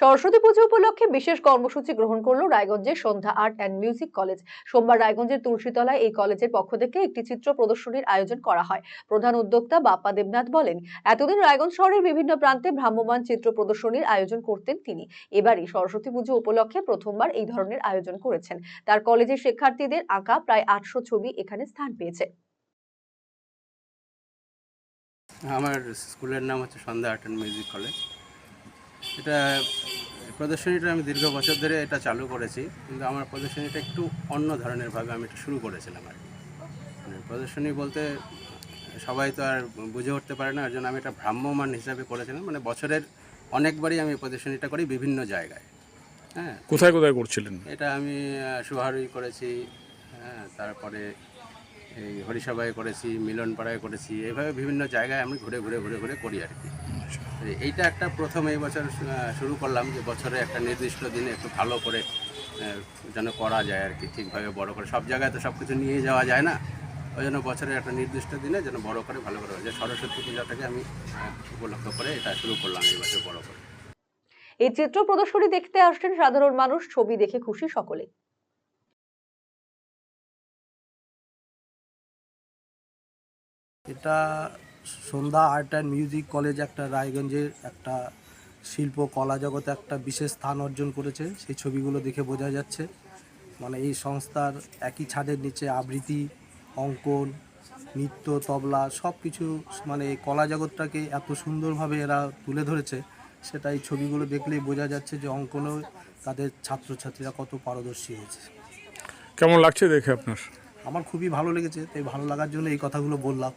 সরস্বতী পুজো উপলক্ষে বিশেষ কর্মসূচি গ্রহণ করল রায়গঞ্জের Sandhya art and music college. সোমবার রায়গঞ্জের তুলসীতলায় এই কলেজের পক্ষ থেকে একটি চিত্র প্রদর্শনীর আয়োজন করা হয়। প্রধান উদ্যোক্তা বাপ্পা দেবনাথ বলেন, এতদিন রায়গঞ্জ শহরের বিভিন্ন প্রান্তে ভ্রাম্যমান চিত্র প্রদর্শনীর আয়োজন করতেন তিনি। এবারই সরস্বতী পুজো উপলক্ষে প্রথমবার এই ধরনের আয়োজন করেছেন। তার কলেজের শিক্ষার্থীদের আঁকা প্রায় আটশো ছবি এখানে স্থান পেয়েছে। আমার স্কুলের নাম হচ্ছে Sandhya art and music college. এটা প্রদর্শনীটা আমি দীর্ঘ বছর ধরে এটা চালু করেছি কিন্তু আমার প্রদর্শনীটা একটু অন্য ধরনের ভাবে আমি এটা শুরু করেছিলাম আর কি। মানে প্রদর্শনী বলতে সবাই তো আর বুঝে উঠতে পারে না এর জন্য আমি এটা ভ্রাম্যমান হিসাবে করেছিলাম। মানে বছরের অনেকবারই আমি প্রদর্শনীটা করি বিভিন্ন জায়গায়। হ্যাঁ। কোথায় কোথায় করছিলেন? এটা আমি সুহারুই করেছি হ্যাঁ তারপরে এই হরিসভায় করেছি মিলনপাড়ায় করেছি এইভাবে বিভিন্ন জায়গায় আমি ঘুরে ঘুরে ঘুরে ঘুরে করি আর কি। এইটা একটা প্রথম এই বছর শুরু করলাম যে বছরে একটা নির্দিষ্ট দিনে একটু ভালো করে যেন করা যায় আর কি ঠিকভাবে বড় করে। সব জায়গায় তো সব কিছু নিয়ে যাওয়া যায় না। ওই জন্য বছরের একটা নির্দিষ্ট দিনে যেন বড় করে ভালো করে যে সরস্বতী পূজাটাকে আমি উপলক্ষ করে এটা শুরু করলাম এই বছর বড় করে। এই চিত্র প্রদর্শনী দেখতে আসছেন সাধারণ মানুষ ছবি দেখে খুশি সকলে। এটা Sandhya art and music college একটা রায়গঞ্জের একটা শিল্প কলা জগতে একটা বিশেষ স্থান অর্জন করেছে। সেই ছবিগুলো দেখে বোঝা যাচ্ছে। মানে এই সংস্থার একই ছাদের নিচে আবৃত্তি অঙ্কন নৃত্য তবলা সব কিছু মানে এই কলা জগৎটাকে এত সুন্দরভাবে এরা তুলে ধরেছে সেটা এই ছবিগুলো দেখলেই বোঝা যাচ্ছে যে অঙ্কনেও তাদের ছাত্রছাত্রীরা কত পারদর্শী হয়েছে। কেমন লাগছে দেখে আপনার? আমার খুবই ভালো লেগেছে তাই ভালো লাগার জন্য এই কথাগুলো বললাম।